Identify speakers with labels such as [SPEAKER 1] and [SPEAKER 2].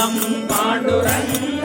[SPEAKER 1] Pandurangam Pandurangam